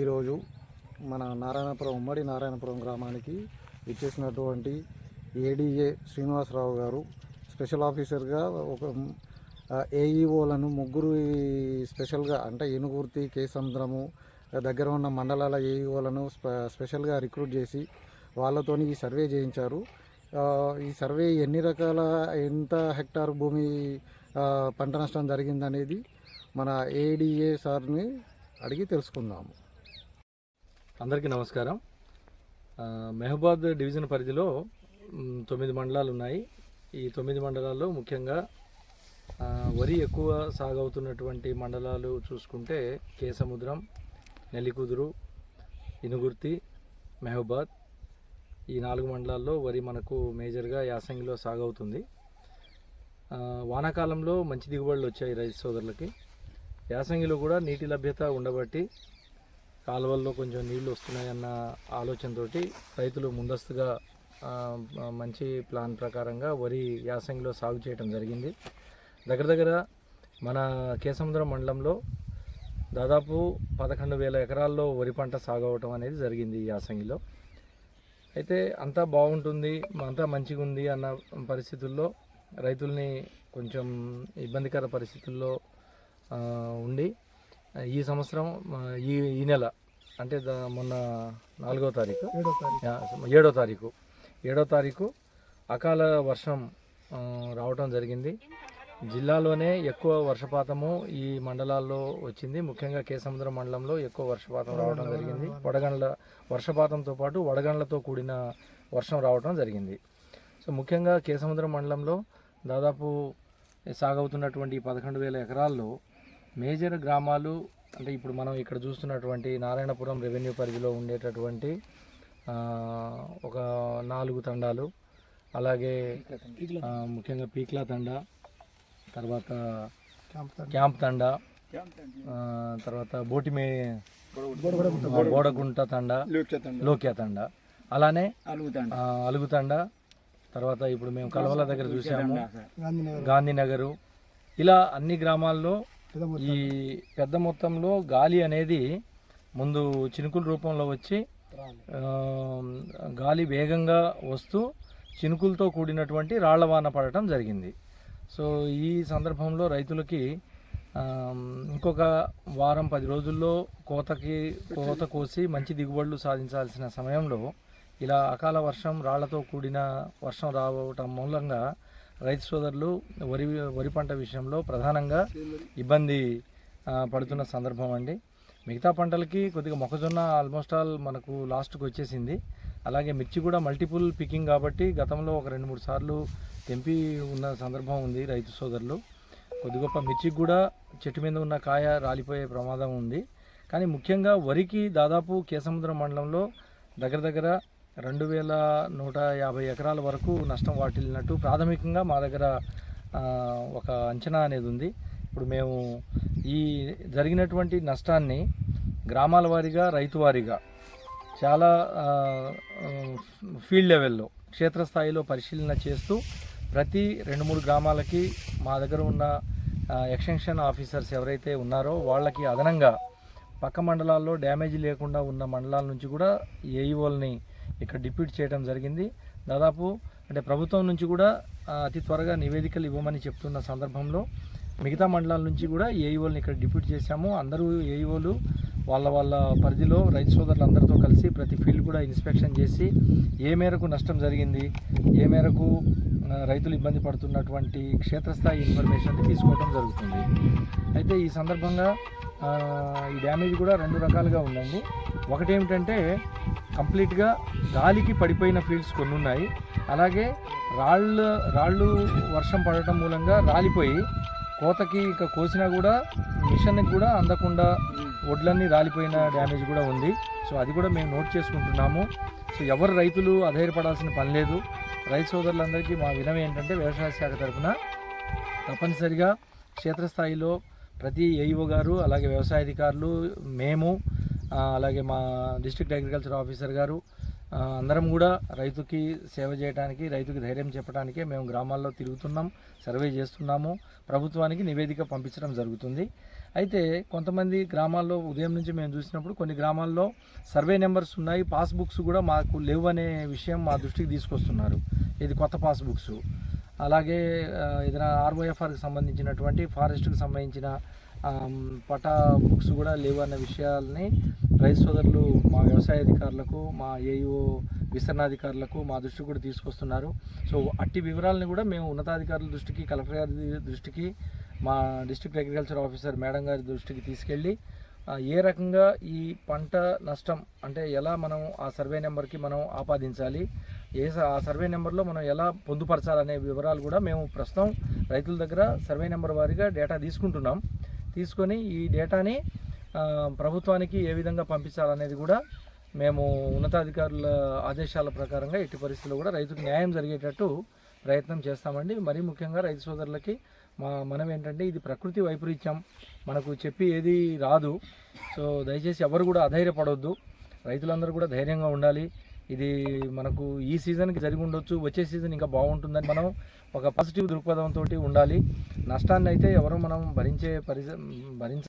ఈరోజు మన నారాయణపురం ఉమ్మడి నారాయణపురం గ్రామానికి ఇచ్చేసినటువంటి ఏడీఏ శ్రీనివాసరావు గారు స్పెషల్ ఆఫీసర్గా ఒక ఏఈఓలను ముగ్గురు స్పెషల్గా అంటే ఏనుగుర్తి కేసముద్రము దగ్గర ఉన్న మండలాల ఏఈఓలను స్పెషల్గా రిక్రూట్ చేసి వాళ్ళతోని ఈ సర్వే చేయించారు. ఈ సర్వే ఎన్ని రకాల ఎంత హెక్టార్ భూమి పంట నష్టం జరిగిందనేది మన ఏడీఏ సార్ని అడిగి తెలుసుకుందాము. అందరికీ నమస్కారం. మెహబాద్ డివిజన్ పరిధిలో తొమ్మిది మండలాలు ఉన్నాయి ఈ తొమ్మిది మండలాల్లో ముఖ్యంగా వరి ఎక్కువ సాగవుతున్నటువంటి మండలాలు చూసుకుంటే కేసముద్రం నెల్లికుదురు ఇనుగుర్తి మెహబాద్ ఈ నాలుగు మండలాల్లో వరి మనకు మేజర్గా యాసంగిలో సాగవుతుంది. వానాకాలంలో మంచి దిగుబడులు వచ్చాయి రైతు సోదరులకి. యాసంగిలో కూడా నీటి లభ్యత ఉండబట్టి కాలువల్లో కొంచెం నీళ్ళు వస్తున్నాయన్న ఆలోచనతోటి రైతులు ముందస్తుగా మంచి ప్లాన్ ప్రకారంగా వరి యాసంగిలో సాగు చేయడం జరిగింది. దగ్గర దగ్గర మన కేసముద్రం మండలంలో దాదాపు పదకొండు వేల ఎకరాల్లో వరి పంట సాగు అవటం అనేది జరిగింది ఈ యాసంగిలో. అయితే అంతా బాగుంటుంది అంతా మంచిగా ఉంది అన్న పరిస్థితుల్లో రైతుల్ని కొంచెం ఇబ్బందికర పరిస్థితుల్లో ఉండి ఈ సంవత్సరం ఈ ఈ నెల అంటే మొన్న నాలుగో తారీఖు. యా, ఏడో తారీఖు. ఏడో తారీఖు అకాల వర్షం రావటం జరిగింది. జిల్లాలోనే ఎక్కువ వర్షపాతము ఈ మండలాల్లో వచ్చింది. ముఖ్యంగా కేసముద్రం మండలంలో ఎక్కువ వర్షపాతం రావడం జరిగింది. వడగండ్ల. వర్షపాతంతో పాటు వడగండ్లతో కూడిన వర్షం రావడం జరిగింది. సో ముఖ్యంగా కేసముద్రం మండలంలో దాదాపు సాగవుతున్నటువంటి పదకొండు వేల ఎకరాల్లో మేజర్ గ్రామాలు అంటే ఇప్పుడు మనం ఇక్కడ చూస్తున్నటువంటి నారాయణపురం రెవెన్యూ పరిధిలో ఉండేటటువంటి ఒక నాలుగు తండాలు అలాగే ముఖ్యంగా పీక్లా తండా తర్వాత క్యాంప్ తండా. తర్వాత బోటిమే బోడగుంట. తండా లోక్యా తండా. అలానే ఆ, అలుగుతండ తర్వాత ఇప్పుడు మేము కలవల దగ్గర చూసాము. గాంధీనగరు. ఇలా అన్ని గ్రామాల్లో ఈ పెద్ద మొత్తంలో గాలి అనేది ముందు చినుకుల రూపంలో వచ్చి గాలి వేగంగా వస్తూ చినుకులతో కూడినటువంటి రాళ్ళవాన పడటం జరిగింది. సో ఈ సందర్భంలో రైతులకి ఇంకొక వారం పది రోజుల్లో కోతకి కోత కోసి మంచి దిగుబడులు సాధించాల్సిన సమయంలో ఇలా అకాల వర్షం రాళ్ళతో కూడిన వర్షం రావటం మూలంగా రైతు సోదరులు వరి వరి పంట విషయంలో ప్రధానంగా ఇబ్బంది పడుతున్న సందర్భం అండి. మిగతా పంటలకి కొద్దిగా మొక్కజొన్న ఆల్మోస్ట్ ఆల్ మనకు లాస్ట్కి వచ్చేసింది. అలాగే మిర్చి కూడా మల్టిపుల్ పికింగ్ కాబట్టి గతంలో ఒక రెండు మూడు సార్లు తెంపి ఉన్న సందర్భం ఉంది రైతు సోదరులు. కొద్ది గొప్ప మిర్చికి కూడా చెట్టు మీద ఉన్న కాయ రాలిపోయే ప్రమాదం ఉంది. కానీ ముఖ్యంగా వరికి దాదాపు కేసముద్రం మండలంలో దగ్గర దగ్గర రెండు వేల నూట యాభై ఎకరాల వరకు నష్టం వాటిల్లినట్టు ప్రాథమికంగా మా దగ్గర ఒక అంచనా అనేది ఉంది. ఇప్పుడు మేము ఈ జరిగినటువంటి నష్టాన్ని గ్రామాల వారీగా రైతు వారీగా చాలా ఫీల్డ్ లెవెల్లో క్షేత్రస్థాయిలో పరిశీలన చేస్తూ ప్రతి రెండు మూడు గ్రామాలకి మా దగ్గర ఉన్న ఎక్స్టెన్షన్ ఆఫీసర్స్ ఎవరైతే ఉన్నారో వాళ్ళకి అదనంగా పక్క మండలాల్లో డ్యామేజ్ లేకుండా ఉన్న మండలాల నుంచి కూడా ఏఈఓల్ని ఇక్కడ డిప్యూట్ చేయడం జరిగింది. దాదాపు అంటే ప్రభుత్వం నుంచి కూడా అతి త్వరగా నివేదికలు ఇవ్వమని చెప్తున్న సందర్భంలో మిగతా మండలాల నుంచి కూడా ఏఈఓలను ఇక్కడ డిప్యూట్ చేశాము. అందరూ ఏఈఓలు వాళ్ళ వాళ్ళ పరిధిలో రైతు సోదరులందరితో కలిసి ప్రతి ఫీల్డ్ కూడా ఇన్స్పెక్షన్ చేసి ఏ మేరకు నష్టం జరిగింది ఏ మేరకు రైతులు ఇబ్బంది పడుతున్నటువంటి క్షేత్రస్థాయి ఇన్ఫర్మేషన్ తీసుకోవడం జరుగుతుంది. అయితే ఈ సందర్భంగా ఈ డ్యామేజ్ కూడా రెండు రకాలుగా ఉందండి. ఒకటేమిటంటే కంప్లీట్గా గాలికి పడిపోయిన ఫీల్డ్స్ కొన్ని ఉన్నాయి అలాగే రాళ్ళు రాళ్ళు వర్షం పడటం మూలంగా రాలిపోయి కోతకి ఇక కోసినా కూడా మిషన్కి కూడా అందకుండా వడ్లన్నీ రాలిపోయిన డ్యామేజ్ కూడా ఉంది. సో అది కూడా మేము నోట్ చేసుకుంటున్నాము. సో ఎవరు రైతులు అధైర్యపడాల్సిన పని లేదు. రైతు సోదరులందరికీ మా వినవి ఏంటంటే వ్యవసాయ శాఖ తరఫున తప్పనిసరిగా క్షేత్రస్థాయిలో ప్రతి ఏఈఓ గారు అలాగే వ్యవసాయ అధికారులు మేము అలాగే మా డిస్ట్రిక్ట్ అగ్రికల్చర్ ఆఫీసర్ గారు అందరం కూడా రైతుకి సేవ చేయడానికి రైతుకి ధైర్యం చెప్పడానికే మేము గ్రామాల్లో తిరుగుతున్నాం సర్వే చేస్తున్నాము ప్రభుత్వానికి నివేదిక పంపించడం జరుగుతుంది. అయితే కొంతమంది గ్రామాల్లో ఉదయం నుంచి మేము చూసినప్పుడు కొన్ని గ్రామాల్లో సర్వే నెంబర్స్ ఉన్నాయి పాస్బుక్స్ కూడా మాకు లేవు అనే విషయం మా దృష్టికి తీసుకొస్తున్నారు. ఇది కొత్త పాస్బుక్స్. అలాగే ఏదైనా ఆర్ఓఎఫ్ఆర్కి సంబంధించినటువంటి ఫారెస్ట్కి సంబంధించిన పటా బుక్స్ కూడా లేవు అన్న విషయాల్ని రైతు సోదరులు మా వ్యవసాయ అధికారులకు మా ఏఈఓ విస్తరణాధికారులకు మా దృష్టికి కూడా తీసుకొస్తున్నారు. సో అట్టి వివరాలను కూడా మేము ఉన్నతాధికారుల దృష్టికి కలెక్టర్ గారి దృష్టికి మా డిస్ట్రిక్ట్ అగ్రికల్చర్ ఆఫీసర్ మేడం గారి దృష్టికి తీసుకెళ్ళి ఏ రకంగా ఈ పంట నష్టం అంటే ఎలా మనం ఆ సర్వే నెంబర్కి మనం ఆపాదించాలి ఏ ఆ సర్వే నెంబర్లో మనం ఎలా పొందుపరచాలనే వివరాలు కూడా మేము ప్రస్తుతం రైతుల దగ్గర సర్వే నెంబర్ వారీగా డేటా తీసుకుంటున్నాం. తీసుకొని ఈ డేటాని ప్రభుత్వానికి ఏ విధంగా పంపించాలనేది కూడా మేము ఉన్నతాధికారుల ఆదేశాల ప్రకారంగా ఎట్టి పరిస్థితుల్లో కూడా రైతుకు న్యాయం జరిగేటట్టు ప్రయత్నం చేస్తామండి. మరీ ముఖ్యంగా రైతు సోదరులకి మా మనం ఏంటంటే ఇది ప్రకృతి వైపరీత్యం. మనకు చెప్పి ఏది రాదు. సో దయచేసి ఎవరు కూడా అధైర్యపడవద్దు రైతులందరూ కూడా ధైర్యంగా ఉండాలి. ఇది మనకు ఈ సీజన్కి జరిగి ఉండొచ్చు వచ్చే సీజన్ ఇంకా బాగుంటుందని మనం ఒక పాజిటివ్ దృక్పథంతో ఉండాలి. నష్టాన్ని అయితే ఎవరు మనం భరించే పరి భరించ